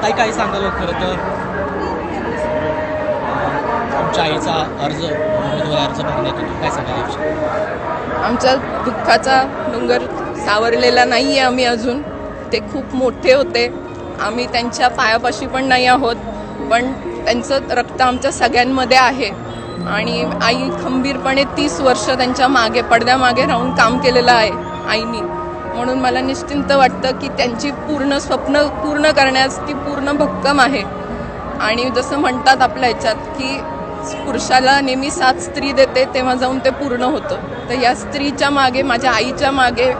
काही काही सांगाल हो खरं तर? आमच्या आईचा अर्ज उमेदवारी अर्ज भरण्यात येतो काय सांगाल आमचा दुःखाचा डोंगर सावरलेला नाही आहे आम्ही अजून. ते खूप मोठे होते. आम्ही त्यांच्या पायापाशी पण नाही आहोत पण त्यांचं रक्त आमच्या सगळ्यांमध्ये आहे. आणि आई खंबीरपणे तीस वर्ष त्यांच्या मागे पडद्यामागे राहून काम केलेलं आहे आईनी. म्हणून मला निश्चिंत वाटतं की त्यांची पूर्ण स्वप्न पूर्ण करण्यास ती पूर्ण भक्कम आहे. आणि जसं म्हणतात आपल्या ह्याच्यात की पुरुषाला नेहमी सात स्त्री देते तेव्हा जाऊन ते पूर्ण होतं. तर या स्त्रीच्या मागे माझ्या आईच्या मागे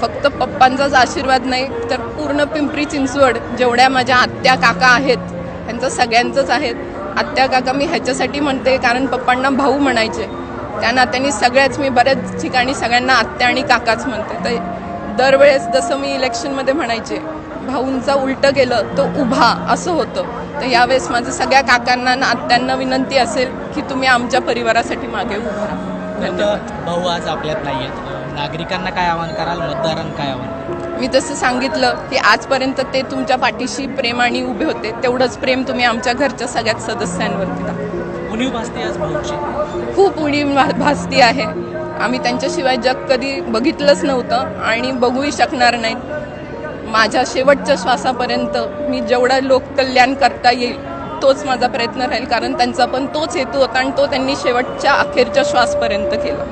फक्त पप्पांचाच आशीर्वाद नाही तर पूर्ण पिंपरी चिंचवड जेवढ्या माझ्या आत्या काका आहेत त्यांचं सगळ्यांचंच आहेत आत्या काका मी ह्याच्यासाठी म्हणते कारण पप्पांना भाऊ म्हणायचे. त्या नात्याने सगळ्याच मी बऱ्याच ठिकाणी सगळ्यांना आत्या आणि काकाच म्हणते. तर दरवेळेस जसं मी इलेक्शनमध्ये म्हणायचे भाऊंचा उलटं केलं तो उभा असं होतं. तर यावेळेस माझं सगळ्या काकांना आत्यांना विनंती असेल की तुम्ही आमच्या परिवारासाठी मागे उभं राहा. भाऊ आज आपल्यात नाही आहेत नागरिकांना काय आवाहन कराल? मतदारांना काय आवाहन? मी तसं सांगितलं की आजपर्यंत ते तुमच्या पाठीशी प्रेमाने उभे होते. तेवढंच प्रेम तुम्ही आमच्या घरच्या सगळ्याच सदस्यांवरती उणीव भासते आज भाऊची. खूप उणीव भासती आहे. आम्ही त्यांच्याशिवाय जग कधी बघितलंच नव्हतं आणि बघूही शकणार नाहीत. माझ्या शेवटच्या श्वासापर्यंत मी जेवढा लोककल्याण करता येईल तोच माझा प्रयत्न राहील. कारण त्यांचा पण तोच हेतू होता आणि तो त्यांनी शेवटच्या अखेरच्या श्वासपर्यंत केला.